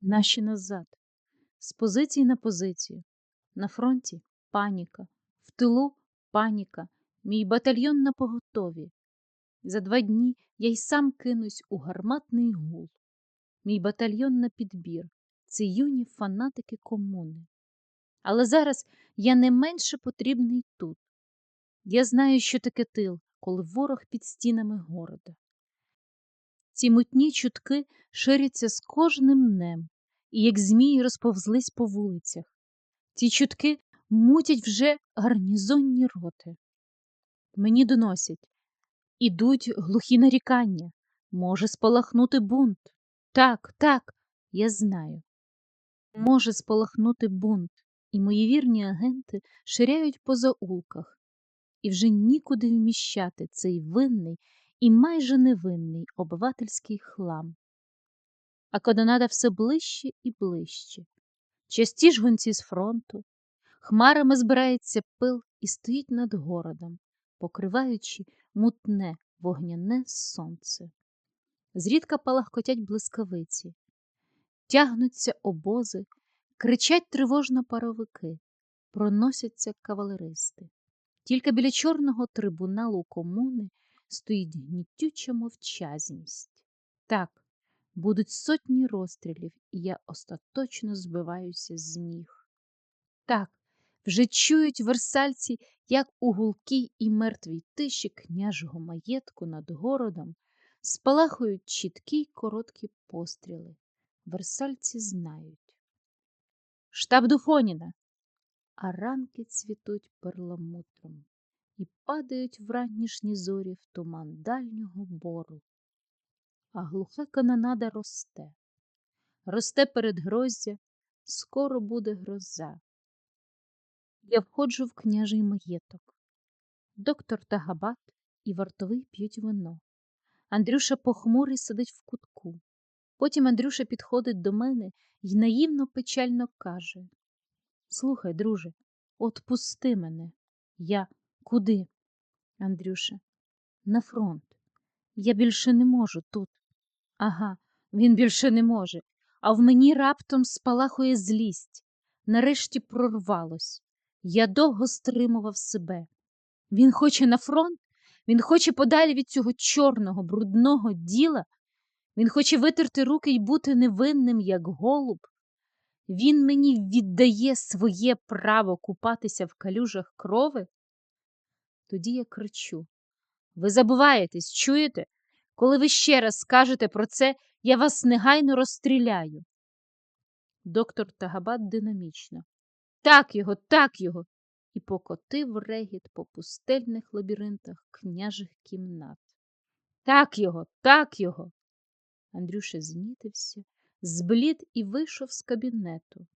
наші назад, з позиції на позицію. На фронті паніка, в тилу паніка, мій батальйон на поготові. За два дні я й сам кинусь у гарматний гул. Мій батальйон на підбір це юні фанатики комуни. Але зараз я не менше потрібний тут. Я знаю, що таке тил, коли ворог під стінами города. Ці мутні чутки ширяться з кожним днем і, як змії, розповзлись по вулицях. Ці чутки мутять вже гарнізонні роти. Мені доносять ідуть глухі нарікання, може спалахнути бунт. Так, так, я знаю. Може спалахнути бунт, і мої вірні агенти ширяють по заулках, і вже нікуди вміщати цей винний і майже невинний обивательський хлам. А канонада все ближче і ближче. Часті ж гонці з фронту, хмарами збирається пил і стоїть над городом, покриваючи мутне вогняне сонце. Зрідка палахкотять блискавиці, тягнуться обози, кричать тривожно паровики, проносяться кавалеристи. Тільки біля чорного трибуналу комуни стоїть гнітюча мовчазність. Так, будуть сотні розстрілів, і я остаточно збиваюся з ніг. Так, вже чують версальці, як у гулкій і мертвій тиші княжого маєтку над городом спалахують чіткі й короткі постріли. Версальці знають. Штаб Дуфоніна. А ранки цвітуть перламутром і падають в ранішні зорі в туман дальнього бору. А глуха канонада росте, росте перед гроздя, скоро буде гроза. Я входжу в княжий маєток. Доктор Тагабат і вартовий п'ють вино. Андрюша похмурий сидить в кутку. Потім Андрюша підходить до мене і наївно печально каже Слухай, друже, от пусти мене. Я куди? Андрюша, на фронт. Я більше не можу тут. Ага, він більше не може, а в мені раптом спалахує злість. Нарешті прорвалось. Я довго стримував себе. Він хоче на фронт, він хоче подалі від цього чорного, брудного діла. Він хоче витерти руки й бути невинним, як голуб. Він мені віддає своє право купатися в калюжах крови. Тоді я кричу ви забуваєтесь, чуєте? Коли ви ще раз скажете про це, я вас негайно розстріляю. Доктор Тагабат динамічно. Так його, так його. І покотив регіт по пустельних лабіринтах княжих кімнат. Так його, так його. Андрюша знітився, зблід і вийшов з кабінету.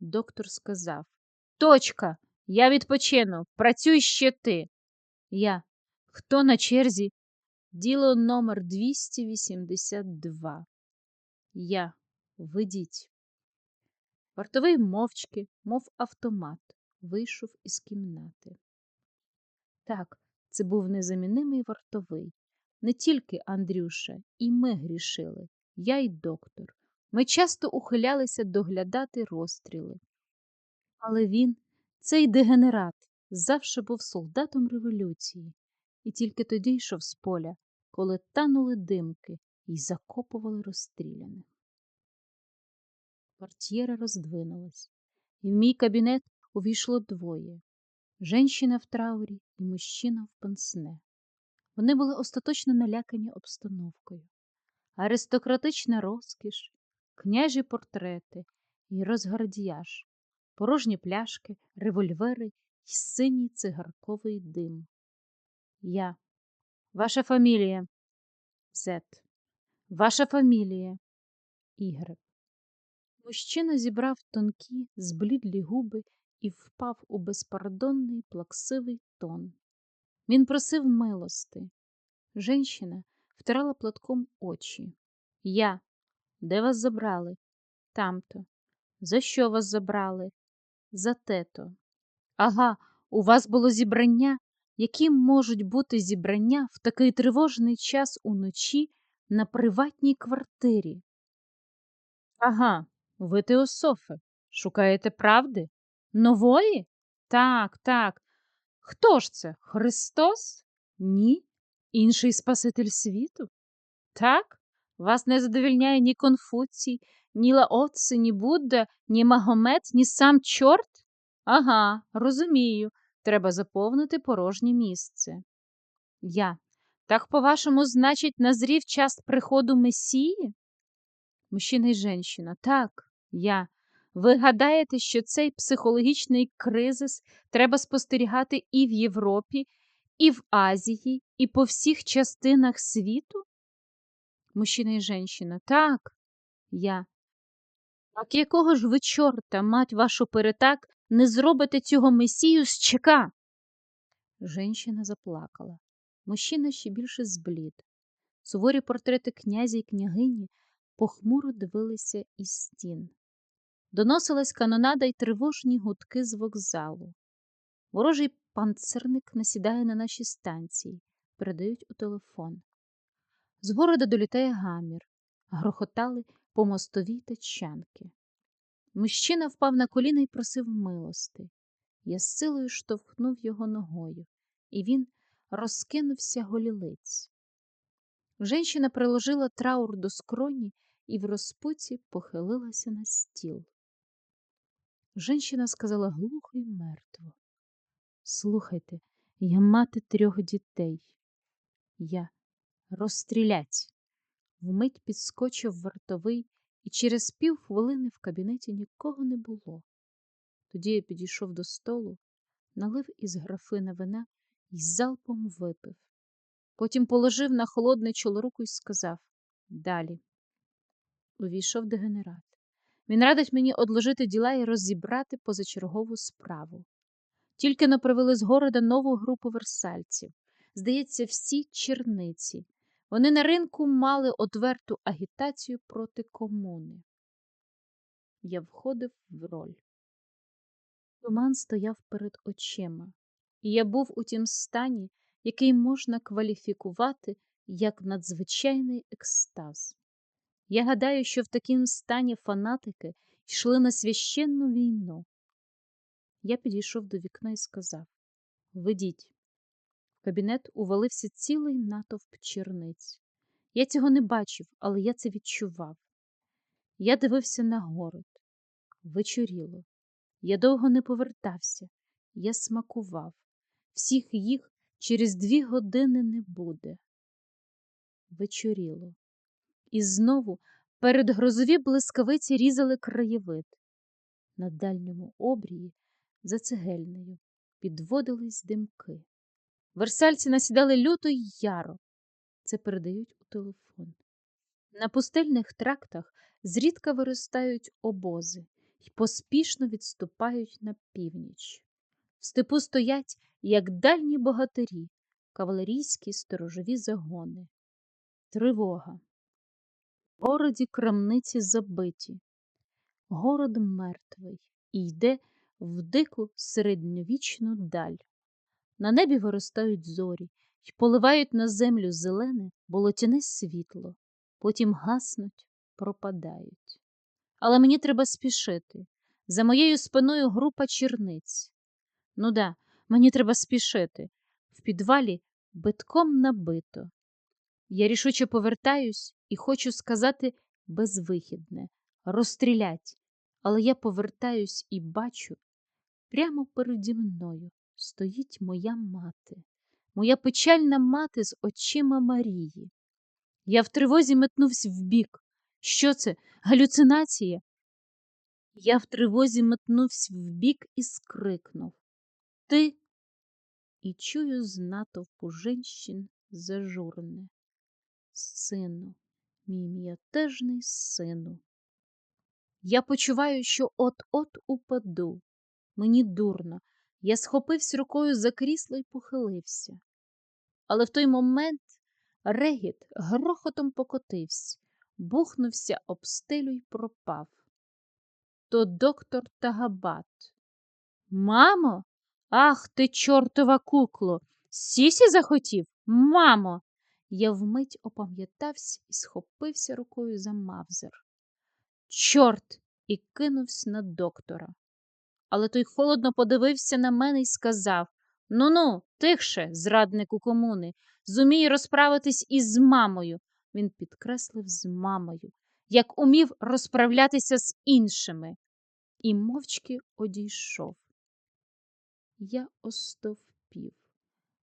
Доктор сказав Точка, я відпочину, працюй ще ти. Я. Хто на черзі? Діло номер 282. Я. Ведіть. Вартовий мовчки, мов автомат, вийшов із кімнати. Так, це був незамінимий вартовий. Не тільки Андрюша, і ми грішили, я й доктор. Ми часто ухилялися доглядати розстріли. Але він, цей дегенерат, завше був солдатом революції, і тільки тоді йшов з поля, коли танули димки і закопували розстріляних. Портьєра роздвинулась, і в мій кабінет увійшло двоє женщина в траурі і мужчина в пансне. Вони були остаточно налякані обстановкою. Аристократична розкіш, княжі портрети і розгардіяж, порожні пляшки, револьвери й синій цигарковий дим. Я. Ваша фамілія. Зет. Ваша фамілія. Ігрек. Мужчина зібрав тонкі, зблідлі губи і впав у безпардонний плаксивий тон. Він просив милости. Женщина втирала платком очі. Я. Де вас забрали? Тамто. За що вас забрали? За тето. Ага, у вас було зібрання. Яким можуть бути зібрання в такий тривожний час уночі на приватній квартирі? Ага, ви теософи. Шукаєте правди? Нової? Так, так. Хто ж це? Христос? Ні? Інший Спаситель світу? Так? Вас не задовільняє ні Конфуцій, ні Лаоци, ні Будда, ні Магомед, ні сам чорт? Ага, розумію. Треба заповнити порожнє місце. Я. Так, по-вашому, значить, назрів час приходу Месії? Мужчина і женщина. Так, я. Ви гадаєте, що цей психологічний кризис треба спостерігати і в Європі, і в Азії, і по всіх частинах світу? Мужчина і женщина. Так, я. Так якого ж ви чорта, мать вашу перетак, не зробите цього месію з ЧК? Женщина заплакала. Мужчина ще більше зблід. Суворі портрети князя і княгині похмуро дивилися із стін. Доносилась канонада й тривожні гудки з вокзалу. Ворожий панцирник насідає на наші станції, передають у телефон. З города долітає гамір, грохотали по мостовій тачанки. Мужчина впав на коліна і просив милости. Я з силою штовхнув його ногою, і він розкинувся голілиць. Женщина приложила траур до скроні і в розпуці похилилася на стіл. Женщина сказала глухо й мертво. Слухайте, я мати трьох дітей. Я розстрілять. Вмить підскочив вартовий, і через півхвилини в кабінеті нікого не було. Тоді я підійшов до столу, налив із графина вина і залпом випив. Потім положив на холодне чоло руку і сказав Далі. Увійшов дегенерат. Він радить мені одложити діла і розібрати позачергову справу. Тільки но привели з города нову групу версальців. Здається, всі черниці. Вони на ринку мали отверту агітацію проти комуни. Я входив в роль. Туман стояв перед очима, і я був у тім стані, який можна кваліфікувати як надзвичайний екстаз. Я гадаю, що в такому стані фанатики йшли на священну війну. Я підійшов до вікна і сказав Ведіть. Кабінет увалився цілий натовп черниць. Я цього не бачив, але я це відчував. Я дивився на город. Вечоріло. Я довго не повертався, я смакував. Всіх їх через дві години не буде. Вечоріло. І знову перед грозові блискавиці різали краєвид. На дальньому обрії, за цегельнею, підводились димки. Версальці насідали люто й яро. Це передають у телефон. На пустельних трактах зрідка виростають обози й поспішно відступають на північ. В степу стоять, як дальні богатирі, кавалерійські сторожові загони. Тривога. В городі крамниці забиті. Город мертвий і йде в дику середньовічну даль. На небі виростають зорі й поливають на землю зелене болотяне світло, потім гаснуть, пропадають. Але мені треба спішити. За моєю спиною група черниць. Ну да, мені треба спішити. В підвалі битком набито. Я рішуче повертаюсь і хочу сказати безвихідне розстрілять. Але я повертаюсь і бачу, прямо переді мною стоїть моя мати, моя печальна мати з очима Марії. Я в тривозі метнувся вбік. Що це? Галюцинація? Я в тривозі метнувся вбік і скрикнув Ти і чую з натовпу женщин зажурне. Сину, мій м'ятежний сину. Я почуваю, що от-от упаду. Мені дурно. Я схопився рукою за крісло і похилився. Але в той момент регіт грохотом покотився, бухнувся об стелю й пропав. То доктор Тагабат. Мамо, ах ти, чортова кукло, сісі захотів? Мамо. Я вмить опам'ятався і схопився рукою за мавзер. Чорт! і кинувся на доктора. Але той холодно подивився на мене і сказав Ну ну, тихше, зраднику комуни, зумій розправитись із мамою. Він підкреслив з мамою, як умів розправлятися з іншими, і мовчки одійшов. Я остовпів,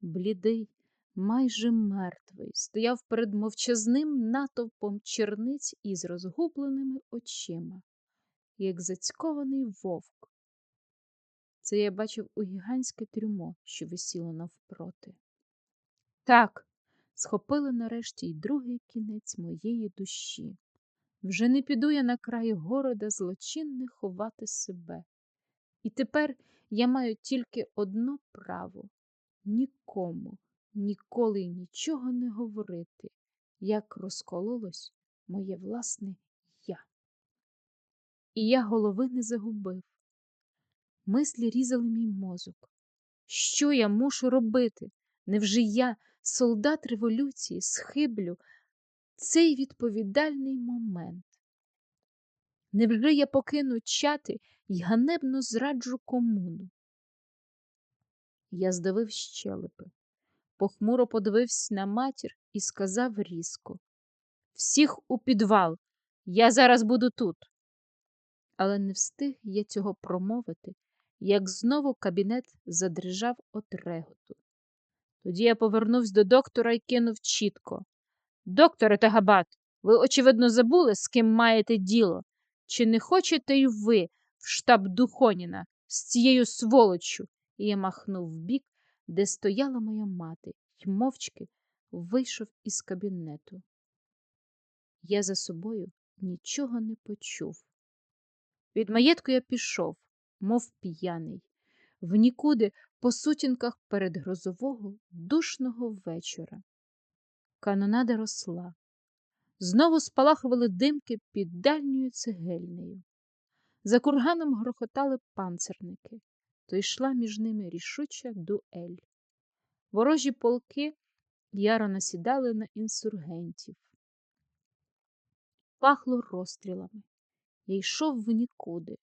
блідий, майже мертвий, стояв перед мовчазним натовпом черниць із розгубленими очима, як зацькований вовк. Це я бачив у гігантське трюмо, що висіло навпроти. Так, схопили нарешті й другий кінець моєї душі. Вже не піду я на край города злочинне ховати себе. І тепер я маю тільки одно право нікому, ніколи нічого не говорити, як розкололось моє власне я. І я голови не загубив. Мислі різали мій мозок. Що я мушу робити? Невже я, солдат революції, схиблю цей відповідальний момент? Невже я покину чати й ганебно зраджу комуну? Я здавив щелепи, похмуро подивився на матір і сказав різко Всіх у підвал, я зараз буду тут. Але не встиг я цього промовити, як знову кабінет задрижав от реготу. Тоді я повернувся до доктора і кинув чітко. Докторе Тагабат, ви, очевидно, забули, з ким маєте діло. Чи не хочете й ви в штаб Духоніна з цією сволоччю? І я махнув в бік, де стояла моя мати, й мовчки вийшов із кабінету. Я за собою нічого не почув. Від маєтку я пішов, мов п'яний, в нікуди по сутінках передгрозового душного вечора. Канонада росла. Знову спалахували димки під дальньою цегельнею. За курганом грохотали панцерники, то йшла між ними рішуча дуель. Ворожі полки яро насідали на інсургентів. Пахло розстрілами. Я йшов в нікуди.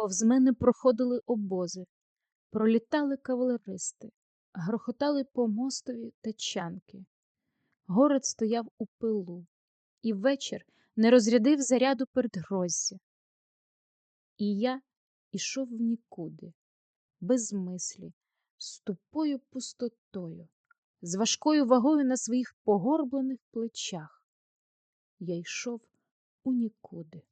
Повз мене проходили обози, пролітали кавалеристи, грохотали по мостові тачанки. Город стояв у пилу, і вечір не розрядив заряду передгроздя. І я ішов в нікуди, без мислі, з тупою пустотою, з важкою вагою на своїх погорблених плечах. Я йшов у нікуди.